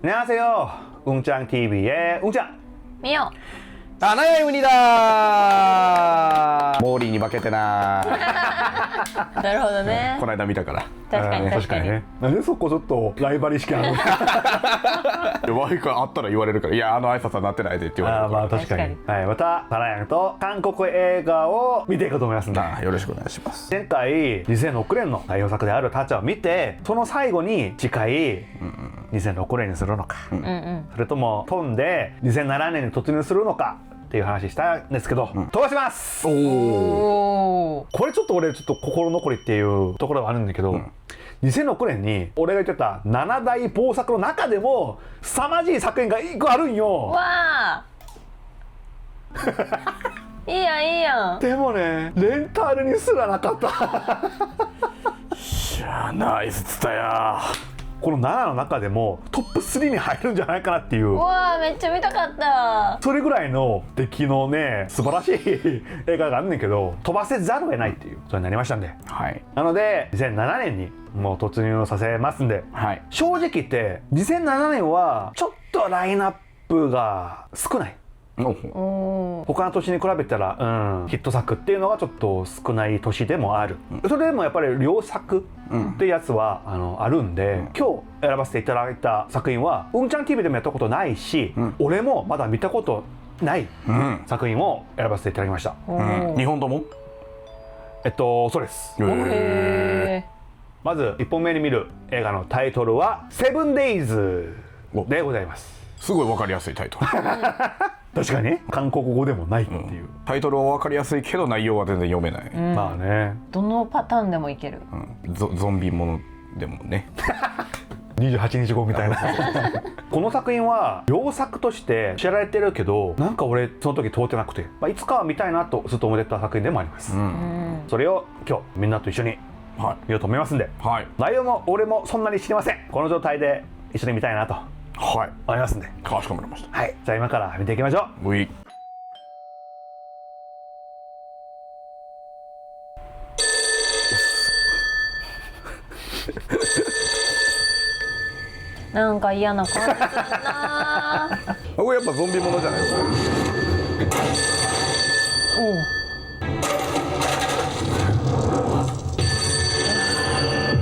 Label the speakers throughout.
Speaker 1: 안녕하세요. 웅짱TV의 웅짱!
Speaker 2: 미요. 나나야입니다. 모린이 받겠대나. な
Speaker 3: るほどね
Speaker 2: この間見たから。
Speaker 3: 確かに
Speaker 1: うん
Speaker 3: 確かに
Speaker 1: ね。なんでそこちょっとライバル意識あるの？
Speaker 2: 毎回会ったら言われるから、いや、あの挨拶はなってないでって言われるから。
Speaker 1: まあ確かに。
Speaker 3: 確
Speaker 1: はい、またタラヤンと韓国映画を見ていこうと思いますんで。
Speaker 2: あよろしくお願いします。
Speaker 1: 前回2006年の代表作である「タッチャー」を見てその最後に次回2006年にするのか、
Speaker 3: うんうん
Speaker 1: それとも飛んで2007年に突入するのかっていう話したんですけど、飛ばします！これちょっと俺ちょっと心残りっていうところがあるんだけど、2006年に俺が言ってた7大豊作の中でも凄まじい作品が1個あるんよ。
Speaker 3: わあ。いいやんいいやん。
Speaker 1: でもねレンタルにすらなかった。
Speaker 2: いや、ナイスつたや。
Speaker 1: この7の中でもトップ3に入るんじゃないかなっていう
Speaker 3: うわあめっちゃ見たかった
Speaker 1: それぐらいの出来のね素晴らしい映画があんねんけど飛ばせざるを得ないっていうことになりましたんで
Speaker 2: はい。
Speaker 1: なので2007年にもう突入させますんで
Speaker 2: はい。
Speaker 1: 正直言って2007年はちょっとラインナップが少ない他の年に比べたら、うん、ヒット作っていうのがちょっと少ない年でもある、それでもやっぱり良作っていうやつは、あのあるんで、今日選ばせていただいた作品は「うんちゃん TV」でもやったことないし、俺もまだ見たことない
Speaker 2: うん。
Speaker 1: 作品を選ばせていただきました。
Speaker 3: お
Speaker 2: うん。日本とも？
Speaker 1: えっとそうです。まず1本目に見る映画のタイトルは「セブンデイズ
Speaker 2: お。
Speaker 1: でございます。
Speaker 2: すごいわかりやすいタイトル。
Speaker 1: 確かに。ね韓国語でもないっていう、
Speaker 2: タイトルはわかりやすいけど内容は全然読めない。
Speaker 3: うん。
Speaker 1: まあね。
Speaker 3: どのパターンでもいける？
Speaker 2: うん。ゾゾンビものでもね。
Speaker 1: 28日後みたいな。この作品は良作として知られてるけどなんか俺その時通ってなくて、まあ、いつかは見たいなとずっと思ってた作品でもあります、
Speaker 2: う。
Speaker 3: うんん。
Speaker 1: それを今日みんなと一緒に
Speaker 2: はい。
Speaker 1: 見ようと思いますんで。
Speaker 2: はい。
Speaker 1: 内容も俺もそんなに知りません。この状態で一緒に見たいなと
Speaker 2: はい。
Speaker 1: 思いますんで
Speaker 2: かしこまりました。
Speaker 1: はいじゃあ今から見ていきましょう
Speaker 2: うい。
Speaker 3: なんか嫌な感じするな
Speaker 2: これやっぱゾンビものじゃないですか。
Speaker 3: お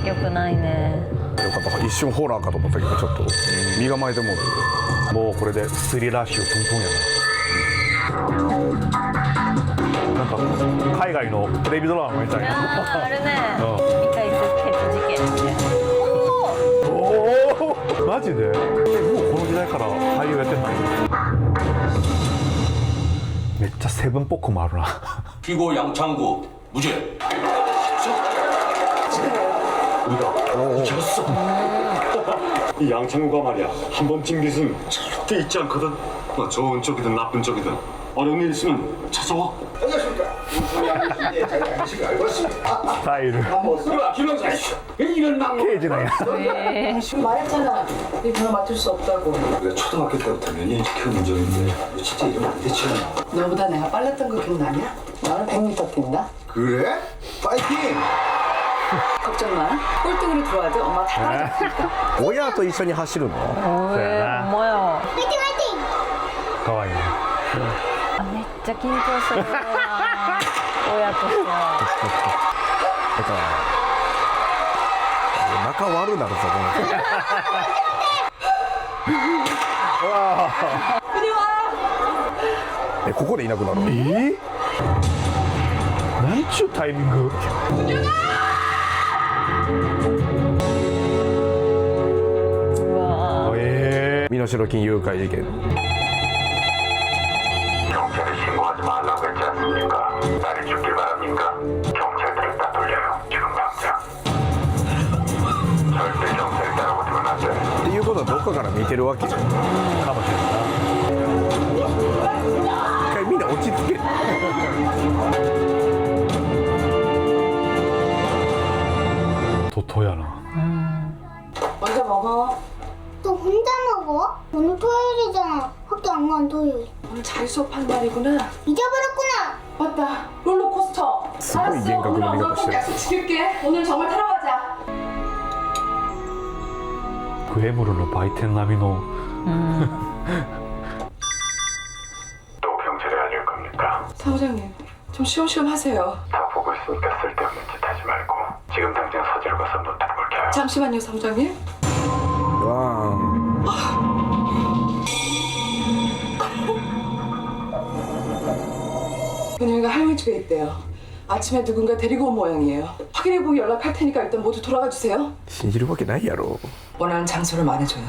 Speaker 3: よくないね
Speaker 2: 一瞬ホラーかと思ったけどちょっと身構えてもう
Speaker 1: もうこれでスリラッシュプンプンやななんか海外のテレビドラマみたいな
Speaker 3: あーあるね
Speaker 1: う
Speaker 3: 未解決事件みたいなおお
Speaker 1: おおマジでえもうこの時代から俳優やってんのめっちゃセブンっぽくもあるな
Speaker 4: 피고 양창구 무죄.
Speaker 5: 우리가 이겼어. 이 양창호가 말이야 한 번 찡기은 절대 잊지 않거든. 뭐 좋은 쪽이든 나쁜 쪽이든 어려운 일 있으면 찾아와.
Speaker 4: 안녕하십니까. 우승이의 장식 알겠습니다. 다이를. 한번 들어와 김영사 씨. 이런
Speaker 1: 낭만. 케이지나야. 네.
Speaker 6: 아, 말했잖아. 이 번호 맞출 수 없다고.
Speaker 5: 내가 초등학교 때부터 몇 년 지켜온 적인데 진짜 이러면 안 되지 않아?
Speaker 6: 너보다 내가 빨랐던 거 기억나냐? 나는 100m 뛴다.
Speaker 7: 그래? 파이팅!
Speaker 6: 걱정 마. 꼴등으로 들어와도 엄마 다 따라잡으니까.
Speaker 2: 親と一緒に走るの
Speaker 1: そうやな
Speaker 3: ほんまや
Speaker 1: かわいいね
Speaker 3: あめっちゃ緊張するわ親としては
Speaker 2: だから仲悪なるぞこのえここでいなくなるの
Speaker 1: えなんちゅうタイミング
Speaker 3: うわ
Speaker 1: え
Speaker 2: 身代金誘拐事件。っていうことはどっかから見てるわけ
Speaker 1: かもしれない
Speaker 2: 一回みんな落ち着け
Speaker 1: 더야 나. 음.
Speaker 6: 먼저 먹어.
Speaker 8: 너 혼자 먹어? 오늘 토요일이잖아. 학교 안 간 토요일.
Speaker 6: 오늘 잘 수업한 날이구나.
Speaker 8: 잊어버렸구나.
Speaker 6: 맞다. 롤러코스터.
Speaker 2: 알았어.
Speaker 6: 오늘 엄마 꼭 약속 지킬게. 오늘 정말 타러 가자.
Speaker 1: 그 해물로 바이텐 라미노. 음.
Speaker 9: 또 경찰에 알릴 겁니까?
Speaker 6: 사장님, 좀 쉬엄쉬엄 하세요.
Speaker 9: 다 보고 있으니까 쓸데없는 짓 지금 당장 서재로 가서 노트북을 켜요.
Speaker 6: 잠시만요, 사무장님. 와. 그녀가 할머니 집에 있대요. 아침에 누군가 데리고 온 모양이에요. 확인해보고 연락할 테니까 일단 모두 돌아가 주세요.
Speaker 2: 신지르밖에 나이야로.
Speaker 6: 원하는 장소를 말해줘요.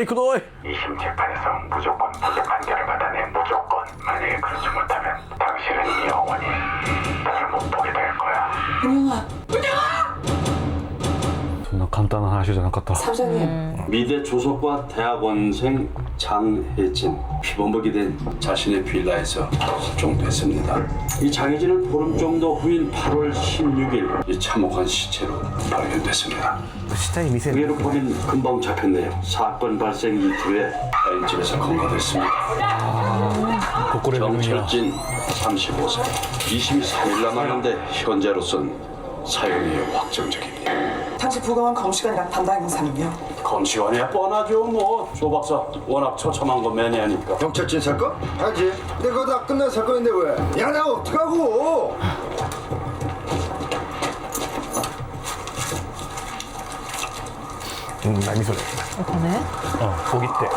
Speaker 9: 마리크도이 이 심재판에서 무조건 무죄 판결을 받아내 무조건. 만약에 그렇지 못하면 당신은 이 영원히 나를 못 보게 될 거야.
Speaker 1: 존나 간단한 하시지 않았겠다.
Speaker 6: 사장님
Speaker 4: 미대 조석과 대학원생 장혜진 피범벅이 된 자신의 빌라에서 실종됐습니다. 이 장혜진은 보름 정도 후인 8월 16일 이 참혹한 시체로 발견됐습니다.
Speaker 2: 시타이 미세.
Speaker 4: 의외로 보긴 금방 잡혔네요. 사건 발생 이후에 아이 집에서 검거됐습니다.
Speaker 1: 아,
Speaker 4: 정철진 35세. 23일 남았는데 현재로선 사용이 확정적입니다.
Speaker 6: 당시 부검은 검시관이랑 담당 인사는요?
Speaker 4: 검시원이야 뻔하죠 뭐. 조 박사 워낙 처참한 거 매니아니까.
Speaker 7: 경찰진 사건? 하지. 근데 다 끝난 사건인데 왜? 야, 나 어떡하고?
Speaker 2: 음, 남이 소리. 그러네.
Speaker 1: 어, 고기 때.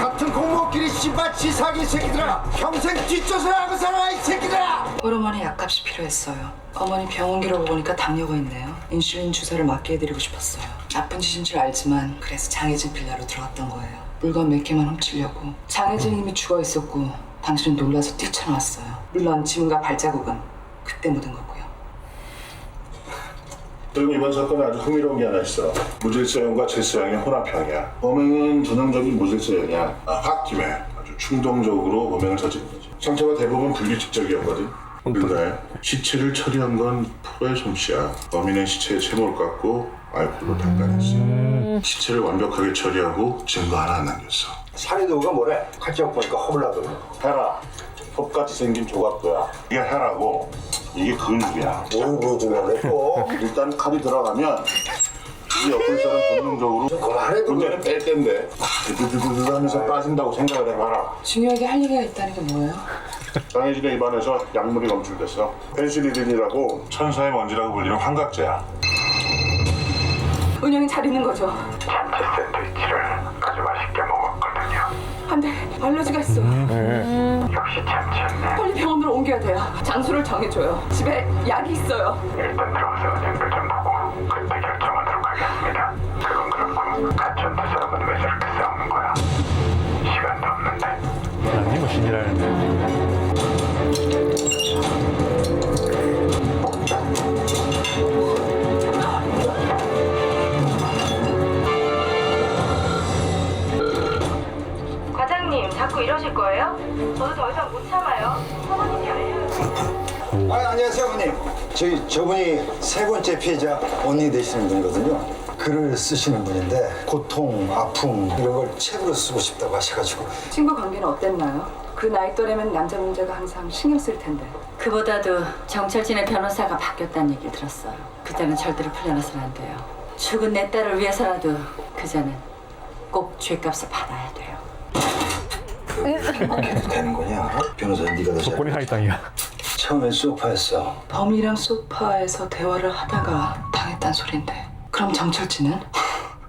Speaker 7: 같은 공 무원끼리 씨발 이 새끼들아! 평생 뒷조사 하고 살아 이 새끼들아!
Speaker 6: 오랜만에 약값이 필요했어요. 어머니 병원 기록 보니까 당뇨가 있네요. 인슐린 주사를 맞게 해드리고 싶었어요. 나쁜 짓인 줄 알지만 그래서 장혜진 빌라로 들어갔던 거예요. 물건 몇 개만 훔치려고. 장혜진 이미 죽어 있었고 당신은 놀라서 뛰쳐나왔어요. 물론 지문과 발자국은 그때 묻은 거고요.
Speaker 10: 그리고 이번 사건은 아주 흥미로운 게 하나 있어. 무질서형과 질서형의 혼합형이야. 범행은 전형적인 무질서형이야. 아, 홧김에 아주 충동적으로 범행을 저지른 거지. 상처가 대부분 불규칙적이었거든. 그러니까 시체를 처리한 건 프로의 솜씨야. 범인은 시체에 채모를 깎고 알코올로 닦아냈어. 시체를 완벽하게 처리하고 증거 하나 안 남겼어.
Speaker 7: 살해도가 뭐래? 칼자국 보니까 허블나더라.
Speaker 10: 헤라. 톱같이 생긴 조각도야. 이게 헤라고 이게 근육이야.
Speaker 7: 뭘 보여주려고 또?
Speaker 10: 일단 칼이 들어가면 이 사람 본능적으로
Speaker 7: 그만해, 그거.
Speaker 10: 문제는 뺄 텐데 두두두두 하면서 빠진다고 생각을 해봐라
Speaker 6: 중요하게 할 얘기가 있다는 게 뭐예요?
Speaker 10: 장혜진의 입안에서 약물이 검출됐어 펜실리딘이라고 천사의 먼지라고 불리는 환각제야
Speaker 6: 은영이 잘 있는 거죠?
Speaker 9: 참치 샌드위치를 아주 맛있게 먹었거든요
Speaker 6: 안 돼. 알러지가 있어.
Speaker 9: 역시 참 참네.
Speaker 6: 빨리 병원으로 옮겨야 돼요. 장소를 정해줘요. 집에 약이 있어요.
Speaker 9: 일단 들어와서 생각 좀 보고 그때 결정하도록 하겠습니다. 그건 그렇고 가천 두 사람은 왜 저렇게 싸우는 거야? 시간도 없는데.
Speaker 3: 난 이거 신이라는데. 이상 못 참아요. 사모님이 알려요.
Speaker 7: 아, 안녕하세요, 어머님. 저희 저분이 세 번째 피해자 언니 되시는 분이거든요. 글을 쓰시는 분인데 고통, 아픔 이런 걸 책으로 쓰고 싶다고 하셔가지고
Speaker 6: 친구 관계는 어땠나요? 그 나이 또래면 남자 문제가 항상 신경 쓸 텐데.
Speaker 3: 그보다도 정철진의 변호사가 바뀌었다는 얘기 들었어요. 그자는 절대로 풀려나서는 안 돼요. 죽은 내 딸을 위해서라도 그자는 꼭 죄값을 받아야 돼요.
Speaker 7: 계속 되는 거냐? 어? 변호사 네가 더
Speaker 1: 잘.
Speaker 7: 조건이
Speaker 1: 하이당이야
Speaker 7: 처음엔 소파였어.
Speaker 6: 범이랑 소파에서 대화를 하다가 당했단 소린데. 그럼 정철진은?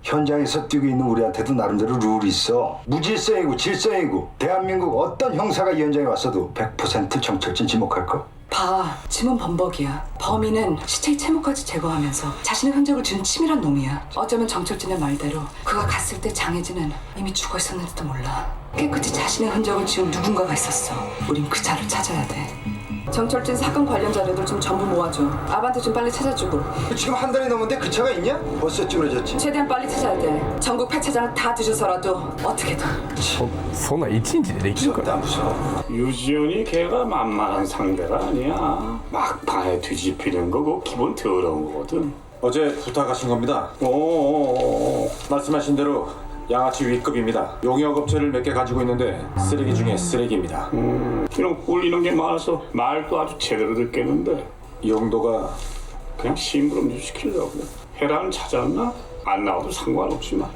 Speaker 7: 현장에서 뛰고 있는 우리한테도 나름대로 룰이 있어. 무질서이고 질서이고 대한민국 어떤 형사가 현장에 왔어도 100% 정철진 지목할 걸.
Speaker 6: 봐, 짐은 범벅이야. 범인은 시체의 채목까지 제거하면서 자신의 흔적을 준 치밀한 놈이야. 어쩌면 정철진의 말대로 그가 갔을 때 장혜진은 이미 죽어 있었는지도 몰라. 깨끗이 자신의 흔적을 지운 누군가가 있었어. 우린 그 자를 찾아야 돼. 정철진 사건 관련 자료들 좀 전부 모아줘. 아반트 좀 빨리 찾아주고.
Speaker 7: 지금 한 달이 넘었는데 그 차가 있냐? 벌써 찌그러졌지.
Speaker 6: 최대한 빨리 찾아야 돼. 전국 폐차장을 다 뒤져서라도 어떻게든.
Speaker 2: そんなん一日でできるか
Speaker 7: 나 무서워.
Speaker 4: 유지현이 걔가 만만한 상대가 아니야. 막판에 뒤집히는 거 그거 기본 더러운 거거든.
Speaker 5: 어제 부탁하신 겁니다.
Speaker 4: 오.
Speaker 5: 말씀하신 대로 양아치 위급입니다. 용역 업체를 몇 개 가지고 있는데 쓰레기 중에 쓰레기입니다.
Speaker 4: 그냥 꿀리는 게 많아서 말도 아주 제대로 듣겠는데
Speaker 5: 용도가
Speaker 4: 그냥 심부름 좀 시키려고. 해라는 찾았나? 안 나와도 상관없지만.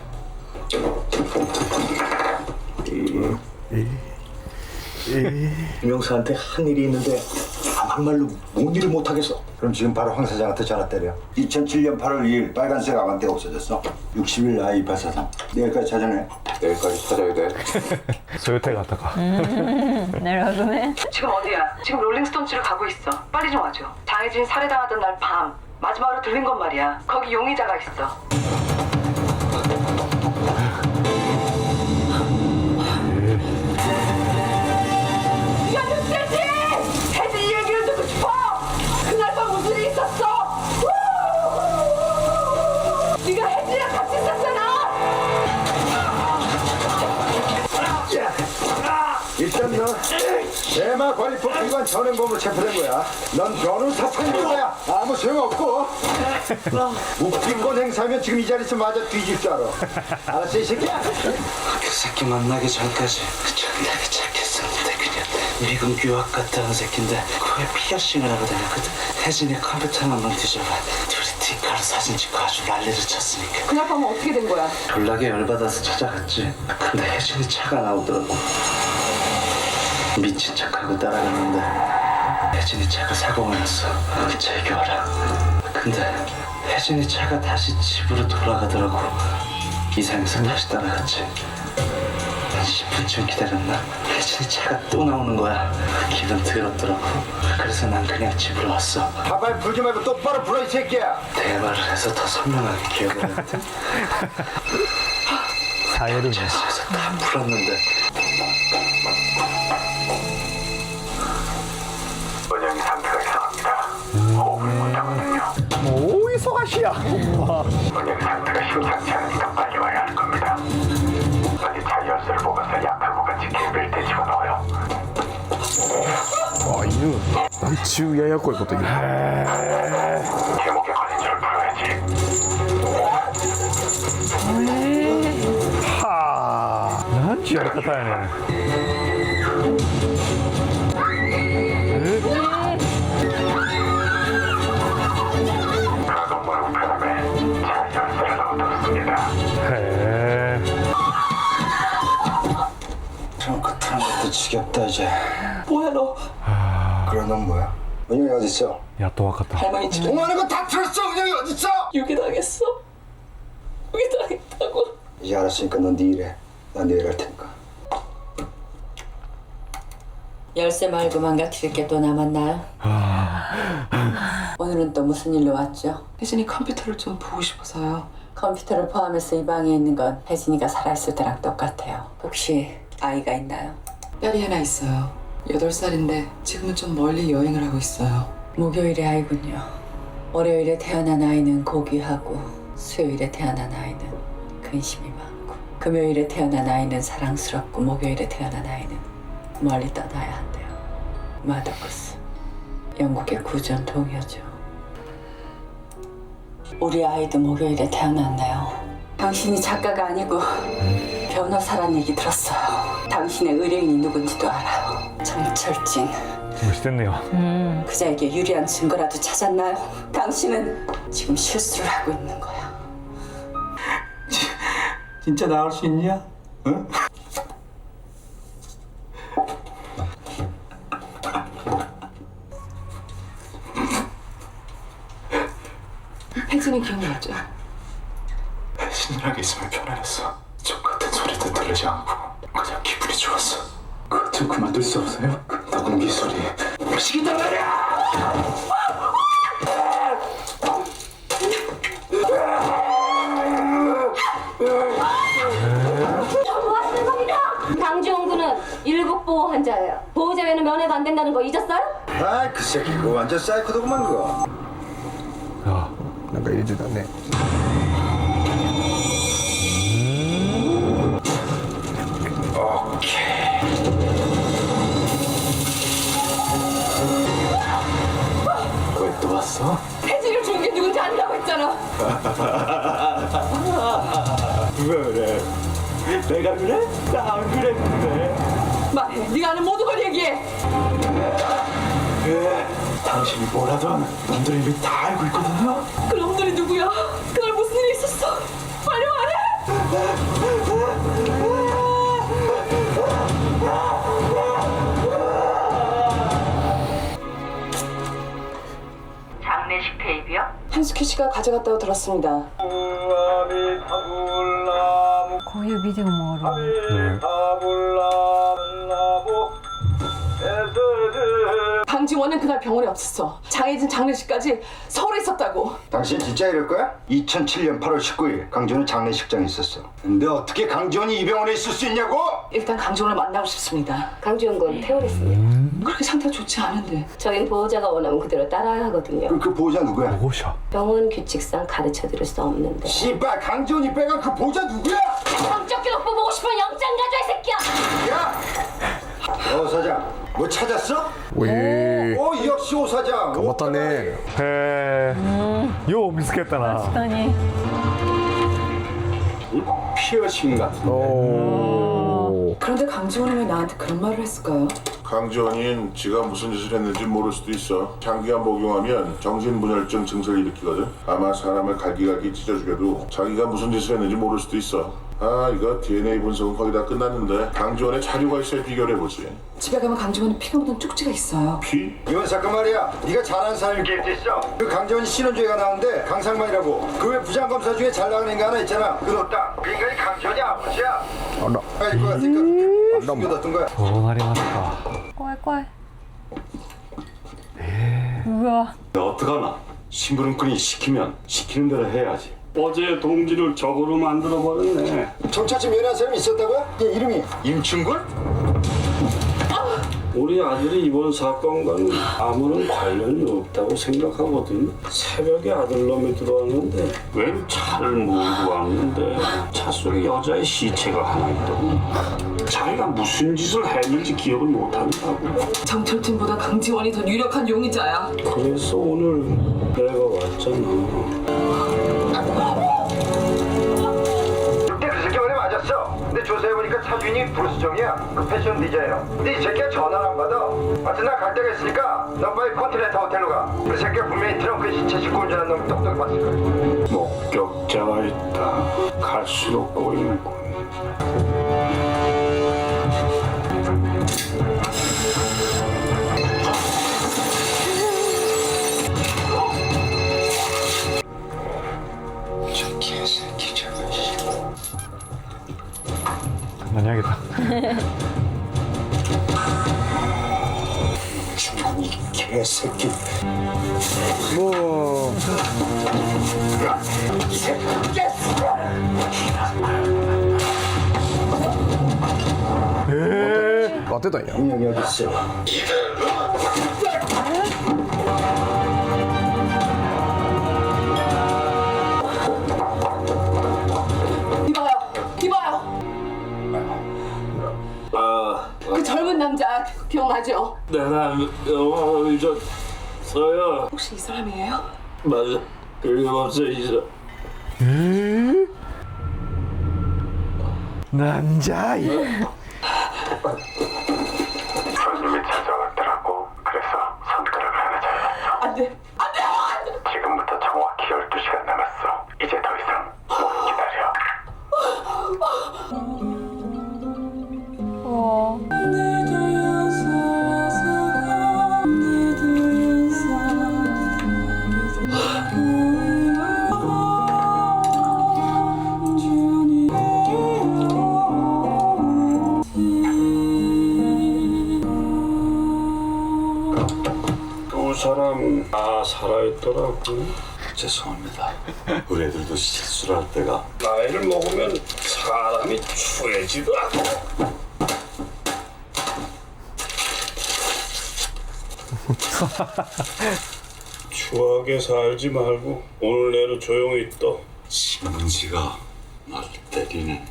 Speaker 7: 명사한테 한 일이 있는데 막말로 뭔 일을 못하겠어. 그럼 지금 바로 황 사장한테 전화 때려. 2007년 8월 2일 빨간색 아반떼 없어졌어. 61 I 2843. 내일까지 찾아내.
Speaker 5: 내일까지 찾아야 돼.
Speaker 1: 소요태 갔다가 음, 내려가네.
Speaker 6: 지금 어디야? 지금 롤링스톤즈를 가고 있어. 빨리 좀 와줘. 장혜진 살해당하던 날 밤 마지막으로 들린 건 말이야. 거기 용의자가 있어.
Speaker 7: 전행범으로 체포된 거야. 넌 변호사 판인 거야. 아무 소용없고. 묵비권 행사하면 지금 이 자리에서 맞아 뒤질 줄 알아. 알았어 이 새끼야?
Speaker 11: 그 새끼 만나기 전까지 존나게 착했었는데 그냥 미군 유학 갔다 온 새끼인데 코에 피어싱을 하고 다녔거든 혜진이 컴퓨터 한번 뒤져봐 둘이 뒷가로 사진 찍고 아주 난리를 쳤으니까
Speaker 6: 그날 밤은 어떻게 된 거야?
Speaker 11: 연락에 열받아서 찾아갔지 근데 혜진이 차가 나오더라고 미친 척하고 따라갔는데 혜진이 차가 사고가 났어 제교하라. 근데 혜진이 차가 다시 집으로 돌아가더라고. 이상해서 다시 따라갔지. 한 10분쯤 기다렸나? 혜진이 차가 또 나오는 거야. 기분 더럽더라고. 그래서 난 그냥 집으로 왔어.
Speaker 7: 가발 불지 말고 똑바로 불어 이 새끼야!
Speaker 11: 대화를 해서 더 선명하게 기억을
Speaker 1: 했는데
Speaker 11: 사열이 다 풀었는데
Speaker 1: う大忙しやほんま
Speaker 9: 은영이 상태가 심상치 않으니까 빨리 와야 할 겁니다. 빨리 차 열쇠를 뽑아서 약하고 같이 개별대 집어넣어요.
Speaker 2: あ犬なんちゅうややこいこと言う
Speaker 9: 제목에 걸린 줄을 풀어야지.
Speaker 1: はあなんちゅうやり方やねん
Speaker 7: 것도 지겹다 이제.
Speaker 6: 뭐야 너?
Speaker 7: 그런 넌 뭐야? 은영이 어디 있어?
Speaker 1: やっと分かった
Speaker 6: 할머니 집에
Speaker 7: 동하는 거 다 들었어. 은영이 어디 있어?
Speaker 6: 유기당했어? 유기당했다고?
Speaker 7: 이제 알았으니까 넌 네 일해. 난 내일 할 테니까.
Speaker 3: 열쇠 말고 망가뜨릴 게 또 남았나요? 오늘은 또 무슨 일로 왔죠?
Speaker 6: 혜진이 컴퓨터를 좀 보고 싶어서요.
Speaker 3: 컴퓨터를 포함해서 이 방에 있는 건 혜진이가 살아있을 때랑 똑같아요. 혹시 아이가 있나요?
Speaker 6: 딸이 하나 있어요. 여덟 살인데 지금은 좀 멀리 여행을 하고 있어요.
Speaker 3: 목요일에 아이군요. 월요일에 태어난 아이는 고귀하고 수요일에 태어난 아이는 근심이 많고 금요일에 태어난 아이는 사랑스럽고 목요일에 태어난 아이는 멀리 떠나야 한대요. 마더크스. 영국의 구전 동요죠. 우리 아이도 목요일에 태어났네요. 당신이 작가가 아니고 변호사란 얘기 들었어요. 당신의 의뢰인이 누군지도 알아요. 정철진.
Speaker 1: 멋있겠네요. 음.
Speaker 3: 그자에게 유리한 증거라도 찾았나요? 당신은 지금 실수를 하고 있는 거야.
Speaker 11: 진짜 나올 수 있냐? 응?
Speaker 6: 혜진이 기억나죠?
Speaker 11: 신랄하게 있으면 편안했어. 족 같은 소리도 들리지 않고. 좀 그만둘 수 없어요? 그 녹음기 소리. 미치겠단 말이야!
Speaker 8: 강지용군은 일국 보호 환자예요. 보호자 외에는 면회가 안 된다는
Speaker 12: 거 잊었어요?
Speaker 7: 아이 그 새끼 그거 완전 사이코도구만 그거
Speaker 2: なんか入れてたね
Speaker 5: 내가 그래? 나 안 그랬는데.
Speaker 6: 말해. 네가 아는 모든 걸 얘기해.
Speaker 5: 왜? 당신이 뭐라던 놈들이 이미 다 알고 있거든요.
Speaker 6: 그 놈들이 누구야? 그날 무슨 일이 있었어? 빨리 말해.
Speaker 12: 장례식 테이프요?
Speaker 6: 한숙희 씨가 가져갔다고 들었습니다.
Speaker 13: 고유 비디오 뭐로?
Speaker 1: 네.
Speaker 6: 강지원은 그날 병원에 없었어. 장혜진 장례식까지 서울에 있었다고.
Speaker 7: 당신 진짜 이럴 거야? 2007년 8월 19일 강지원은 장례식장에 있었어 근데 어떻게 강지원이 이 병원에 있을 수 있냐고?
Speaker 6: 일단 강지원을 만나고 싶습니다.
Speaker 12: 강지원 군 퇴원했습니다.
Speaker 6: 그렇게 상태가 좋지 않은데.
Speaker 12: 저희는 보호자가 원하면 그대로 따라야 하거든요.
Speaker 7: 그, 그 보호자 누구야?
Speaker 1: 무엇이야?
Speaker 12: 병원 규칙상 가르쳐 드릴 수 없는데.
Speaker 7: 씨발 강지원이 빼간 그 보호자 누구야?
Speaker 12: 성적 기록 보고 싶으면 영장 가져와 이 새끼야!
Speaker 7: 야! 어 사장 뭐 찾았어?
Speaker 2: おえ
Speaker 7: 어 역시 오 사장
Speaker 2: 頑張ったね
Speaker 1: 해. 요 미스겠다나.
Speaker 13: 아니.
Speaker 4: 피어싱 같은.
Speaker 2: お
Speaker 6: 그런데 강지원이 왜 나한테 그런 말을 했을까요?
Speaker 10: 강지원인 지가 무슨 짓을 했는지 모를 수도 있어. 장기간 복용하면 정신분열증 증세를 일으키거든. 아마 사람을 갈기갈기 찢어 죽여도 자기가 무슨 짓을 했는지 모를 수도 있어. 아 이거 DNA 분석은 거의 다 끝났는데 강지원의 자료가 있어야 비교를 해보지.
Speaker 6: 집에 가면 강지원은 피가 묻은 쪽지가 있어요.
Speaker 10: 피?
Speaker 7: 이번 사건 말이야 네가 잘 아는 사람이 기획돼 있어 그 강지원이 신혼조회가 나오는데 강상만이라고 그 외 부장 검사 중에 잘 나가는 게 하나 있잖아 그거 딱그 인간이 강지원이 아버지야
Speaker 2: あら
Speaker 7: 빨리 거 같으니까 숨겨뒀던 거야
Speaker 1: 전화리 맞다.
Speaker 13: 꼴꼴. 우와.
Speaker 5: 어떡하나? 심부름꾼이 시키면 시키는 대로 해야지. 어제 동지를 적으로 만들어 버렸네.
Speaker 7: 경찰청 면회한 사람이 있었다고요? 얘 이름이 임충군?
Speaker 4: 우리 아들이 이번 사건과는 아무런 관련이 없다고 생각하거든. 새벽에 아들놈이 들어왔는데 웬 차를 몰고 왔는데 차 속에 여자의 시체가 하나 있더군. 자기가 무슨 짓을 했는지 기억을 못한다고.
Speaker 6: 정철팀보다 강지원이 더 유력한 용의자야.
Speaker 4: 그래서 오늘 내가 왔잖아.
Speaker 7: 조사해보니까 차주인이 브루스정이야. 그 패션 디자이너. 근데 이 새끼가 전화를 안 받아. 하여튼 나 갈 데가 있으니까 너 빨리 컨티넨탈 호텔로 가 그 새끼가 분명히 트렁크에 시체 싣고 운전하는 놈 똑똑히 봤을 거야.
Speaker 4: 목격자가 있다. 갈수록 꼬이는군.
Speaker 1: 공룡이
Speaker 7: 어디 있어?
Speaker 6: 이봐요, 이봐요.
Speaker 4: 아,
Speaker 6: 그 젊은 남자 기억나죠?
Speaker 4: 내가 영화를 잊었어요.
Speaker 6: 혹시 이 사람이에요?
Speaker 4: 맞아. 그림없어 잊어.
Speaker 1: 남자 이
Speaker 4: 두 사람 다 살아있더라고. 죄송합니다. 우리 애들도 실수를 할 때가 나이를 먹으면 사람이 추해지더라고. 추하게 살지 말고 오늘 내로 조용히 떠. 신문지가 날 때리네.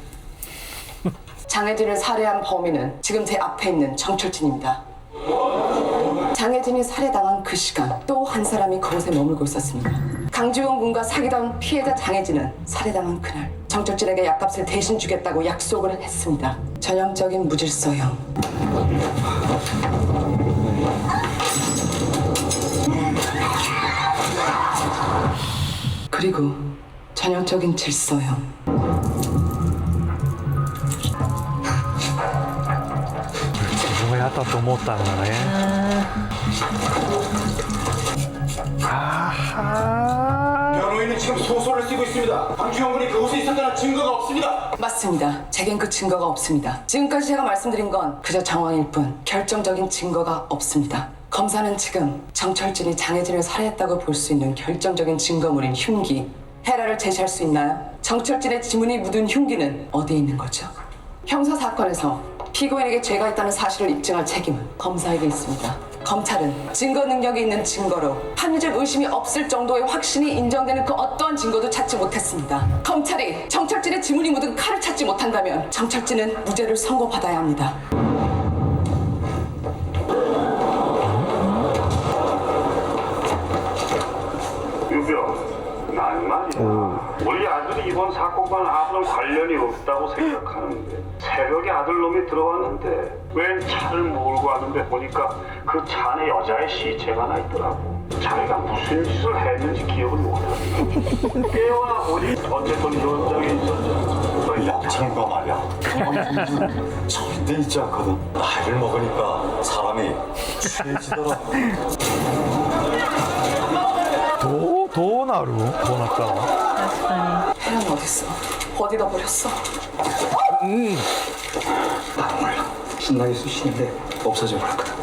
Speaker 6: 장혜진을 살해한 범인은 지금 제 앞에 있는 정철진입니다. 장혜진이 살해당한 그 시간 또 한 사람이 그곳에 머물고 있었습니다. 강지원 군과 사귀던 피해자 장혜진은 살해당한 그날 정철진에게 약값을 대신 주겠다고 약속을 했습니다. 전형적인 무질서형. 그리고 전형적인 질서형.
Speaker 1: 自分がやったと思ったんだね あ
Speaker 7: 변호인은 지금 소설을 쓰고 있습니다. 강주영 군이 그곳에 있었다는 증거가 없습니다.
Speaker 6: 맞습니다. 제겐 그 증거가 없습니다. 지금까지 제가 말씀드린 건 그저 정황일 뿐 결정적인 증거가 없습니다. 검사는 지금 정철진이 장혜진을 살해했다고 볼 수 있는 결정적인 증거물인 흉기 헤라를 제시할 수 있나요? 정철진의 지문이 묻은 흉기는 어디에 있는 거죠? 형사 사건에서 피고인에게 죄가 있다는 사실을 입증할 책임은 검사에게 있습니다. 검찰은 증거 능력이 있는 증거로 합리적 의심이 없을 정도의 확신이 인정되는 그 어떠한 증거도 찾지 못했습니다. 검찰이 정철진의 지문이 묻은 칼을 찾지 못한다면 정철진은 무죄를 선고받아야 합니다.
Speaker 4: 유병, 난말 이번 사건과는 아무런 관련이 없다고 생각하는데 새벽에 아들놈이 들어왔는데 웬 차를 몰고 왔는데 보니까 그 차 안에 여자의 시체가 나 있더라고. 자기가 무슨 짓을 했는지 기억을 못하고 깨어나 보니 어쨌든 현장에 있었죠.
Speaker 5: 양창과 말이야. 절대 잊지 않거든. 나이를 먹으니까 사람이 취해지더라.
Speaker 1: どう どうなるこうなったら
Speaker 6: 혜란 어딨어? 어디다 버렸어?
Speaker 11: 나도 몰라. 신나게 쑤시는데 없어져 버렸거든.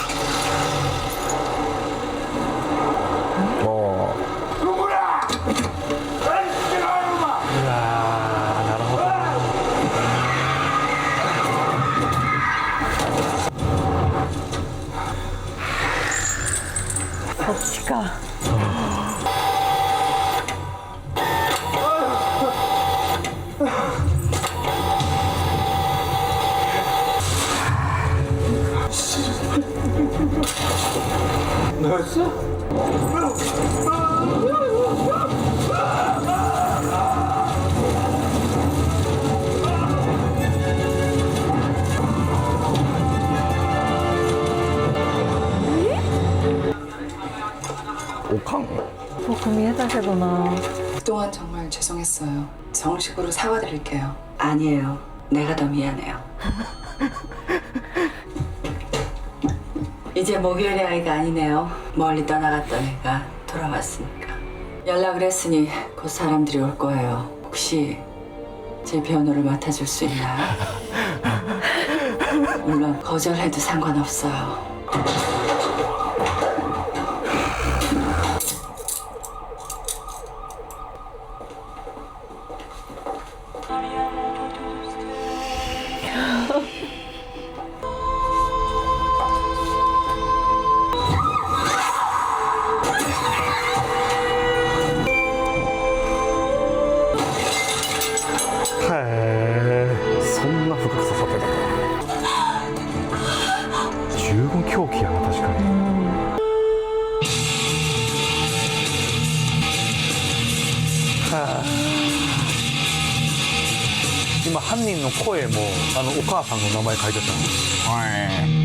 Speaker 7: 옥황 볶음이
Speaker 13: 해장세구나.
Speaker 6: 그동안 정말 죄송했어요. 정식으로 사과드릴게요. 아니에요. 내가 더 미안해요. 이제 목요일의 아이가 아니네요. 멀리 떠나갔던 애가 돌아왔으니까. 연락을 했으니 곧 사람들이 올 거예요. 혹시 제 변호를 맡아줄 수 있나요? 물론 거절해도 상관없어요.
Speaker 1: 声もあのお母さんの名前書いてたの。
Speaker 2: はい。